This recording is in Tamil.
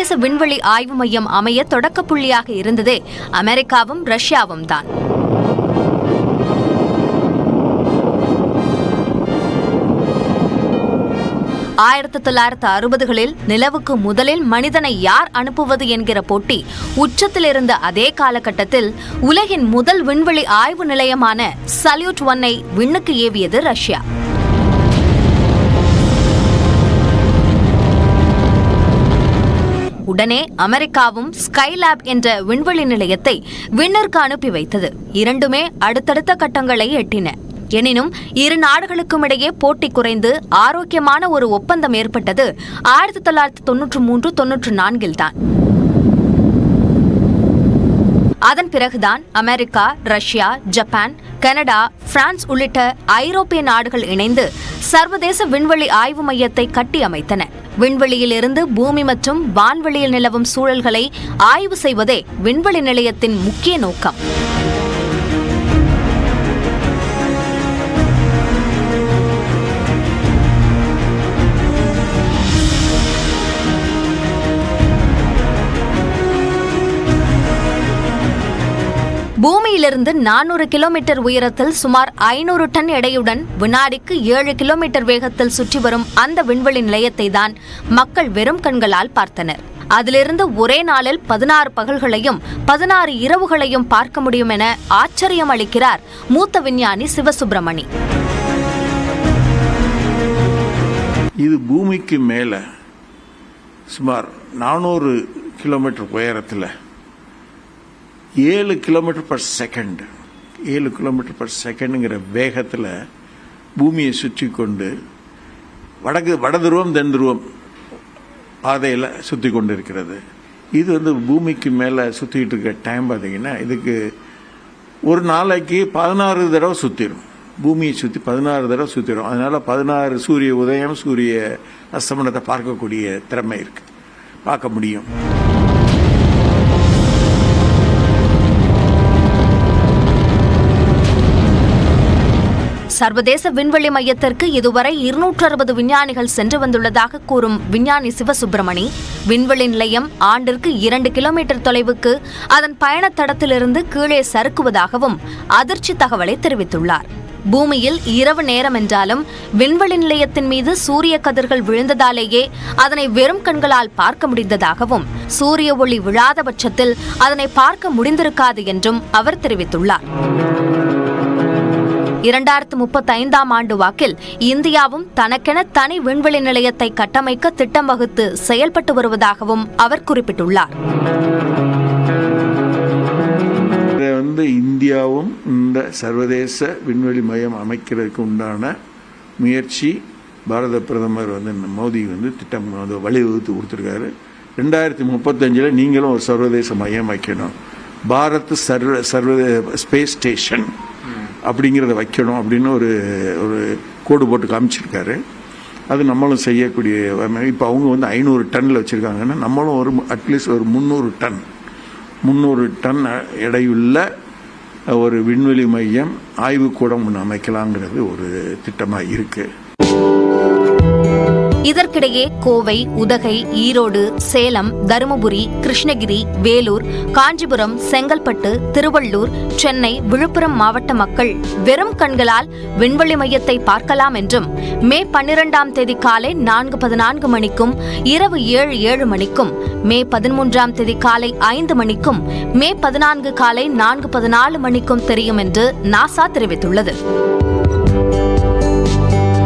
சர்வதேச விண்வெளி ஆய்வு மையம் அமைய தொடக்க புள்ளியாக இருந்ததே அமெரிக்காவும் ரஷ்யாவும் தான். ஆயிரத்தி தொள்ளாயிரத்து அறுபதுகளில் நிலவுக்கு முதலில் மனிதனை யார் அனுப்புவது என்கிற போட்டி உச்சத்தில் இருந்த அதே காலகட்டத்தில் உலகின் முதல் விண்வெளி ஆய்வு நிலையமான சல்யூட் ஒன்னை விண்ணுக்கு ஏவியது ரஷ்யா. உடனே அமெரிக்காவும் ஸ்கைலாப் என்ற விண்வெளி நிலையத்தை விண்ணிற்கு அனுப்பி வைத்தது. இரண்டுமே அடுத்தடுத்த கட்டங்களை எட்டின. எனினும் இரு நாடுகளுக்கும் இடையே போட்டி குறைந்து ஆரோக்கியமான ஒரு ஒப்பந்தம் ஏற்பட்டது. ஆயிரத்தி தொள்ளாயிரத்தி தொன்னூற்று மூன்று தொன்னூற்று நான்கில் தான். அதன் பிறகுதான் America Russia Japan Canada France உள்ளிட்ட ஐரோப்பிய நாடுகள் இணைந்து சர்வதேச விண்வெளி ஆய்வு மையத்தை கட்டி அமைத்தன விண்வெளியில் இருந்து பூமி மற்றும் வான்வெளியில் நிலவும் சூழல்களை ஆய்வு செய்வதே விண்வெளி நிலையத்தின் முக்கிய நோக்கம். பூமியிலிருந்து நானூறு கிலோமீட்டர் உயரத்தில் சுமார் ஐநூறு டன் எடையுடன் வினாடிக்கு ஏழு கிலோமீட்டர் வேகத்தில் சுற்றி வரும் அந்த விண்வெளி நிலையத்தை தான் மக்கள் வெறும் கண்களால் பார்த்தனர். அதிலிருந்து ஒரே நாளில் பதினாறு பகல்களையும் பதினாறு இரவுகளையும் பார்க்க முடியும் என ஆச்சரியம் அளிக்கிறார் மூத்த விஞ்ஞானி சிவசுப்பிரமணி இது பூமிக்கு மேலே சுமார் நானூறு கிலோமீட்டர் உயரத்தில் ஏழு கிலோமீட்டர் பர் செகண்ட் ஏழு கிலோமீட்டர் பர் செகண்டுங்கிற வேகத்தில் பூமியை சுற்றி கொண்டு வடக்கு வடதுருவம் தென்துருவம் பாதையில் சுற்றி கொண்டு இருக்கிறது இது வந்து பூமிக்கு மேலே சுற்றிக்கிட்டு இருக்க டைம் பார்த்தீங்கன்னா இதுக்கு ஒரு நாளைக்கு பதினாறு தடவை சுற்றிடும் பூமியை சுற்றி பதினாறு தடவை சுற்றிடும் அதனால் பதினாறு சூரிய உதயம் சூரிய அஸ்தமனத்தை பார்க்கக்கூடிய திறமை இருக்கு. பார்க்க முடியும். சர்வதேச விண்வெளி மையத்திற்கு இதுவரை இருநூற்று அறுபது விஞ்ஞானிகள் சென்று வந்துள்ளதாக கூறும் விஞ்ஞானி சிவசுப்பிரமணி விண்வெளி நிலையம் ஆண்டிற்கு இரண்டு கிலோமீட்டர் தொலைவுக்கு அதன் பயணத் தடத்திலிருந்து கீழே சறுக்குவதாகவும் அதிர்ச்சி தகவலை தெரிவித்துள்ளார். பூமியில் இரவு நேரம் என்றாலும் விண்வெளி நிலையத்தின் மீது சூரிய கதிர்கள் விழுந்ததாலேயே அதனை வெறும் கண்களால் பார்க்க முடிந்ததாகவும் சூரிய ஒளி விழாத பட்சத்தில் அதனை பார்க்க முடிந்திருக்காது என்றும் அவர் தெரிவித்துள்ளார். இரண்டாயிரத்து முப்பத்தி ஐந்தாம் ஆண்டு வாக்கில் இந்தியாவும் தனக்கென தனி விண்வெளி நிலையத்தை கட்டமைக்க திட்டம் வகுத்து செயல்பட்டு வருவதாகவும் அவர் குறிப்பிட்டுள்ளார். இதை வந்து இந்தியாவும் இந்த சர்வதேச விண்வெளி மையம் அமைக்கிறதுக்கு உண்டான முயற்சி பாரத பிரதமர் வந்து மோடி வந்து திட்டம் வந்து வழிவகுத்து கொடுத்துருக்காரு. ரெண்டாயிரத்தி முப்பத்தஞ்சில் நீங்களும் ஒரு சர்வதேச மையம் வைக்கணும். பாரத் சர்வ சர்வதே ஸ்பேஸ் ஸ்டேஷன். அப்படிங்கிறத வைக்கணும் அப்படின்னு ஒரு ஒரு கோடு போட்டு காமிச்சிருக்காரு. அது நம்மளும் செய்யக்கூடிய இப்போ அவங்க வந்து ஐநூறு டன்னில் வச்சுருக்காங்கன்னா நம்மளும் ஒரு அட்லீஸ்ட் ஒரு முந்நூறு டன் முந்நூறு டன் எடையுள்ள ஒரு விண்வெளி மையம் ஆய்வுக்கூடம் ஒன்று அமைக்கலாங்கிறது ஒரு திட்டமாக இருக்குது இதற்கிடையே கோவை உதகை ஈரோடு சேலம் தருமபுரி கிருஷ்ணகிரி வேலூர் காஞ்சிபுரம் செங்கல்பட்டு திருவள்ளூர் சென்னை விழுப்புரம் மாவட்ட மக்கள் வெறும் கண்களால் விண்வெளி மையத்தை பார்க்கலாம் என்றும் மே பன்னிரெண்டாம் தேதி காலை நான்கு பதினான்கு மணிக்கும் இரவு ஏழு ஏழு மணிக்கும் மே பதிமூன்றாம் தேதி காலை ஐந்து மணிக்கும் மே பதினான்கு காலை நான்கு பதினாலு மணிக்கும் தெரியும் என்று நாசா தெரிவித்துள்ளது.